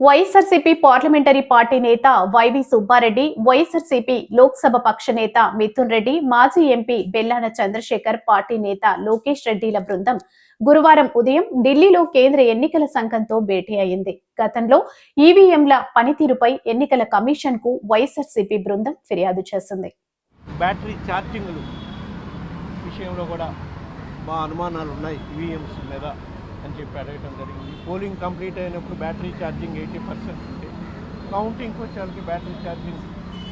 YSRCP parliamentary party నేత YV Subbareddy YSRCP Lok Sabha పక్ష నేత మిథున్ రెడ్డి మాజీ ఎంపీ బెల్లాన చంద్రశేఖర్ పార్టీ నేత లోకేష్ రెడ్డిల బృందం గురువారం ఉదయం ఢిల్లీలో కేంద్ర ఎన్నికల సంఘంతో భేటీ అయింది. గతంలో ఈవీఎంల పనితీరుపై ఎన్నికల కమిషన్కు వైఎస్ఆర్సీపీ బృందం ఫిర్యాదు చేసింది. బ్యాటరీ ఛార్జింగ్లు విషయంలో కూడా మా అనుమానాలు ఉన్నాయి ఈవీఎంస్ మీద. అని చెప్పి అడగటం జరిగింది. పోలింగ్ కంప్లీట్ అయినప్పుడు బ్యాటరీ ఛార్జింగ్ ఎయిటీ పర్సెంట్ ఉంటే కౌంటింగ్కి వచ్చేసరికి బ్యాటరీ ఛార్జింగ్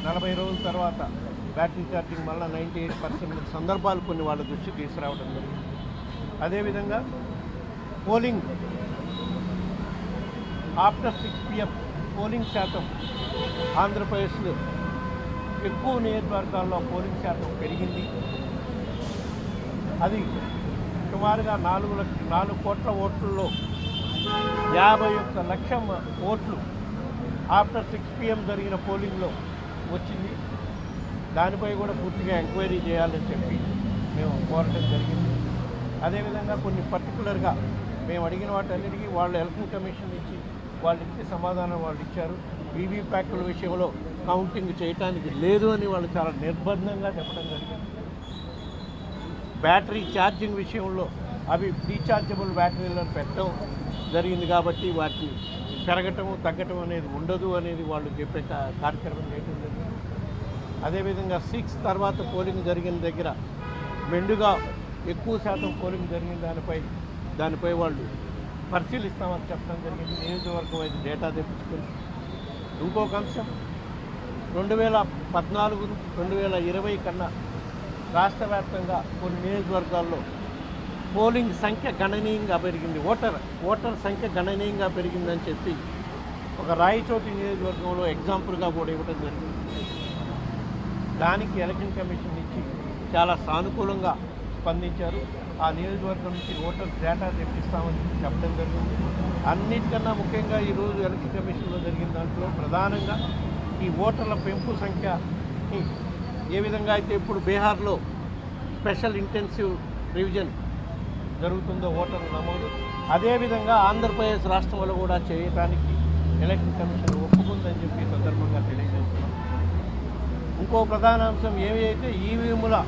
నలభై రోజుల తర్వాత బ్యాటరీ ఛార్జింగ్ మళ్ళీ నైంటీ ఎయిట్ పర్సెంట్ సందర్భాలు కొన్ని వాళ్ళ దృష్టికి తీసుకురావడం జరిగింది. అదేవిధంగా polling after six PM polling శాతం ఆంధ్రప్రదేశ్లో ఎక్కువ నియోజకవర్గాల్లో పోలింగ్ శాతం పెరిగింది. అది సుమారుగా నాలుగు లక్ష నాలుగు కోట్ల ఓట్లలో యాభై ఒక్క లక్ష ఓట్లు ఆఫ్టర్ సిక్స్ పిఎం జరిగిన పోలింగ్లో వచ్చింది. దానిపై కూడా పూర్తిగా ఎంక్వైరీ చేయాలని చెప్పి మేము కోరటం జరిగింది. అదేవిధంగా కొన్ని పర్టికులర్గా మేము అడిగిన వాటన్నిటికీ వాళ్ళు ఎలక్షన్ కమిషన్ ఇచ్చి వాళ్ళు ఇచ్చే సమాధానం వాళ్ళు ఇచ్చారు. వీవీప్యాక్ల విషయంలో కౌంటింగ్ చేయటానికి లేదు అని వాళ్ళు చాలా నిర్బంధంగా చెప్పడం జరిగింది. బ్యాటరీ ఛార్జింగ్ విషయంలో అవి రీఛార్జబుల్ బ్యాటరీలను పెట్టడం జరిగింది కాబట్టి వాటిని పెరగటం తగ్గటం అనేది ఉండదు అనేది వాళ్ళు చెప్పే కార్యక్రమం చేయటం జరిగింది. అదేవిధంగా సిక్స్ తర్వాత పోలింగ్ జరిగిన దగ్గర మెండుగా ఎక్కువ శాతం పోలింగ్ జరిగిన దానిపై దానిపై వాళ్ళు పరిశీలిస్తామని చెప్పడం జరిగింది. నియోజకవర్గం అయితే డేటా తెప్పించుకొని. ఇంకొక అంశం రెండు వేల పద్నాలుగు రెండు వేల ఇరవై కన్నా రాష్ట్ర వ్యాప్తంగా కొన్ని నియోజకవర్గాల్లో పోలింగ్ సంఖ్య గణనీయంగా పెరిగింది. ఓటర్ ఓటర్ సంఖ్య గణనీయంగా పెరిగిందని చెప్పి ఒక రాయచోటి నియోజకవర్గంలో ఎగ్జాంపుల్గా కూడా ఇవ్వడం జరిగింది. దానికి ఎలక్షన్ కమిషన్ నుంచి చాలా సానుకూలంగా స్పందించారు. ఆ నియోజకవర్గం నుంచి ఓటర్ డేటా తెప్పిస్తామని చెప్పడం జరిగింది. అన్నిటికన్నా ముఖ్యంగా ఈరోజు ఎలక్షన్ కమిషన్లో జరిగిన దాంట్లో ప్రధానంగా ఈ ఓటర్ల పెంపు సంఖ్యని ఏ విధంగా అయితే ఇప్పుడు బీహార్లో స్పెషల్ ఇంటెన్సివ్ రివిజన్ జరుగుతుందో ఓటర్ల నమోదు అదేవిధంగా ఆంధ్రప్రదేశ్ రాష్ట్రంలో కూడా చేయటానికి ఎలక్షన్ కమిషన్ ఒప్పుకుందని చెప్పి సందర్భంగా తెలియజేస్తున్నాం. ఇంకో ప్రధాన అంశం ఏవి అయితే ఈవీఎంల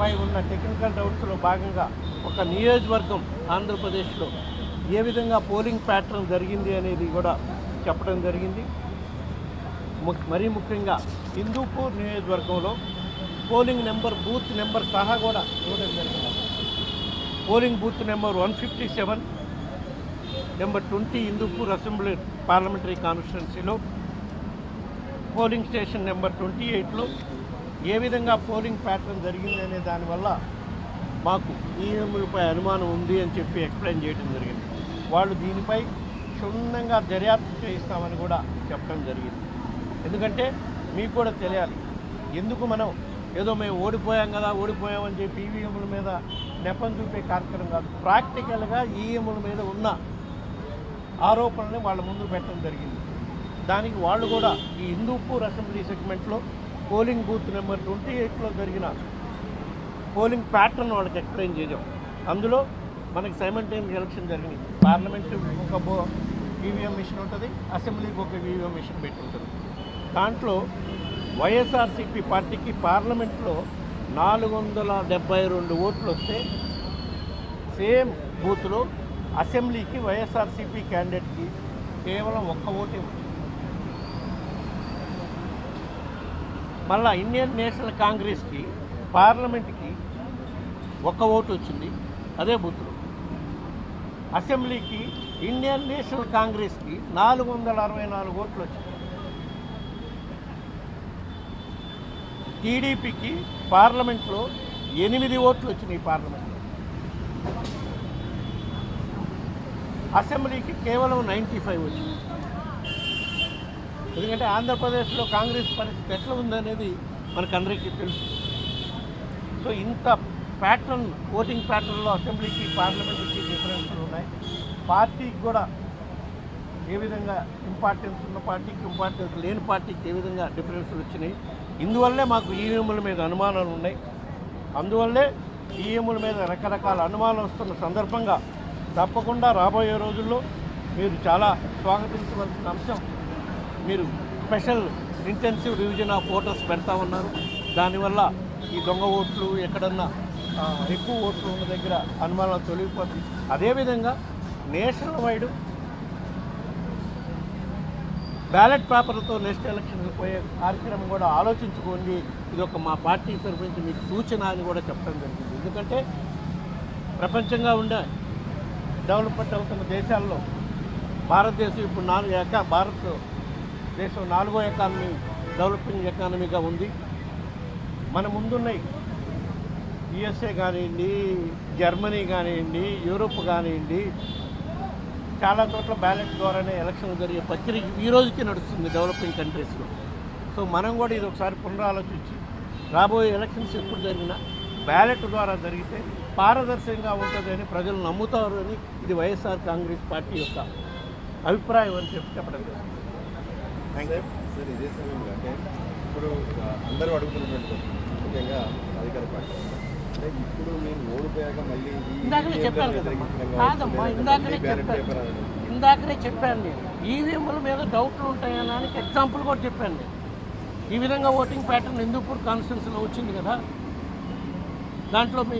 పై ఉన్న టెక్నికల్ డౌట్స్లో భాగంగా ఒక నియోజకవర్గం ఆంధ్రప్రదేశ్లో ఏ విధంగా పోలింగ్ ప్యాటర్న్ జరిగింది అనేది కూడా చెప్పడం జరిగింది. ము- మరీ ముఖ్యంగా హిందూపూర్ నియోజకవర్గంలో పోలింగ్ నెంబర్ బూత్ నెంబర్ సహా కూడా ఇవ్వడం జరిగింది. Polling booth number one fifty seven number twenty Hindupur assembly parliamentary కాన్స్టిట్యున్సీలో పోలింగ్ స్టేషన్ నెంబర్ ట్వంటీ ఎయిట్లో ఏ విధంగా పోలింగ్ ప్యాటర్న్ జరిగింది అనే దానివల్ల మాకు ఈఎంలపై అనుమానం ఉంది అని చెప్పి ఎక్స్ప్లెయిన్ చేయడం జరిగింది. వాళ్ళు దీనిపై క్షుణ్ణంగా దర్యాప్తు చేయిస్తామని కూడా చెప్పడం జరిగింది. ఎందుకంటే మీకు కూడా తెలియాలి. ఎందుకు మనం ఏదో మేము ఓడిపోయాం కదా ఓడిపోయామని చెప్పి ఈవీఎంల మీద నెపం చూపే కార్యక్రమం కాదు. ప్రాక్టికల్గా ఈవీఎంల మీద ఉన్న ఆరోపణల్ని వాళ్ళ ముందు పెట్టడం జరిగింది. దానికి వాళ్ళు కూడా ఈ హిందూపూర్ అసెంబ్లీ సెగ్మెంట్లో పోలింగ్ బూత్ నెంబర్ ట్వంటీ ఎయిట్లో జరిగిన పోలింగ్ ప్యాటర్న్ వాళ్ళకి ఎక్స్ప్లెయిన్ చేసాం అందులో మనకి సైమల్టేనియస్ ఎలక్షన్ జరిగింది. పార్లమెంట్ ఒక బో ఈవీఎం మిషన్ ఉంటుంది అసెంబ్లీకి ఒక ఈవీఎం మిషన్ పెట్టి ఉంటుంది. దాంట్లో వైఎస్ఆర్సీపీ పార్టీకి పార్లమెంట్లో నాలుగు వందల డెబ్బై రెండు ఓట్లు వస్తే సేమ్ బూత్లో అసెంబ్లీకి వైఎస్ఆర్సీపీ క్యాండిడేట్కి కేవలం ఒక్క ఓటే వచ్చింది. మళ్ళా ఇండియన్ నేషనల్ కాంగ్రెస్కి పార్లమెంట్కి ఒక్క ఓటు వచ్చింది అదే బూత్లో. అసెంబ్లీకి ఇండియన్ నేషనల్ కాంగ్రెస్కి నాలుగు వందల అరవై నాలుగు ఓట్లు వచ్చింది. టీడీపీకి పార్లమెంట్లో ఎనిమిది ఓట్లు వచ్చినాయి పార్లమెంట్లో. అసెంబ్లీకి కేవలం నైంటీ ఫైవ్ వచ్చింది. ఎందుకంటే ఆంధ్రప్రదేశ్లో కాంగ్రెస్ పరిస్థితి ఎట్లా ఉందనేది మనకందరికీ తెలుసు. సో ఇంత ప్యాటర్న్ ఓటింగ్ ప్యాటర్న్లో అసెంబ్లీకి పార్లమెంట్కి డిఫరెన్స్లు ఉన్నాయి. పార్టీకి కూడా ఏ విధంగా ఇంపార్టెన్స్ ఉన్న పార్టీకి ఇంపార్టెన్స్ లేని పార్టీకి ఏ విధంగా డిఫరెన్స్లు వచ్చినాయి? ఇందువల్లే మాకు ఈవీఎంల మీద అనుమానాలు ఉన్నాయి. అందువల్లే ఈవీఎంల మీద రకరకాల అనుమానాలు వస్తున్న సందర్భంగా తప్పకుండా రాబోయే రోజుల్లో మీరు చాలా స్వాగతించవలసిన అంశం మీరు special intensive revision of voters పెడతా ఉన్నారు. దానివల్ల ఈ దొంగ ఓట్లు ఎక్కడన్నా ఎక్కువ ఓట్లు ఉన్న దగ్గర అనుమానాలు తొలగిపోతుంది అదేవిధంగా నేషనల్ వైడ్ బ్యాలెట్ పేపర్లతో నెక్స్ట్ ఎలక్షన్కి పోయే కార్యక్రమం కూడా ఆలోచించుకోండి. ఇది ఒక మా పార్టీ తరఫు నుంచి మీకు సూచన అని కూడా చెప్పడం జరిగింది. ఎందుకంటే ప్రపంచంగా ఉండే డెవలప్మెంట్ అవుతున్న దేశాల్లో భారతదేశం ఇప్పుడు నాలుగు ఎకా భారత్ దేశం నాలుగో ఎకానమీ డెవలపింగ్ ఎకానమీగా ఉంది. మన ముందున్నాయి యుఎస్ఏ కానివ్వండి జర్మనీ కానివ్వండి యూరోప్ కానివ్వండి చాలా చోట్ల బ్యాలెట్ ద్వారానే ఎలక్షన్ జరిగే ప్రక్రియ ఈ రోజుకి నడుస్తుంది డెవలపింగ్ కంట్రీస్లో. సో మనం కూడా ఇది ఒకసారి పునరాలోచించి రాబోయే ఎలక్షన్స్ ఎప్పుడు జరిగినా బ్యాలెట్ ద్వారా జరిగితే పారదర్శకంగా ఉంటుందని ప్రజలు నమ్ముతారు అని ఇది వైఎస్ఆర్ కాంగ్రెస్ పార్టీ యొక్క అభిప్రాయం అని చెప్పి చెప్పడం జరిగింది. Thank you. సార్? ఇదే సమయంలో ఇప్పుడు అందరూ అడుగుతున్నటువంటి ముఖ్యంగా అధికార పార్టీ. ఇందాకనే చెప్పాను కదమ్మా. ఇందాకనే బ్యాలెట్ చెప్పాను. ఇందాకనే నేను. ఈవీఎంల మీద డౌట్లు ఉంటాయనడానికి ఎగ్జాంపుల్ కూడా చెప్పాను నేను. ఈ విధంగా ఓటింగ్ ప్యాటర్న్ హిందూపూర్ కాన్స్టిట్యున్సీలో వచ్చింది కదా. దాంట్లో మీ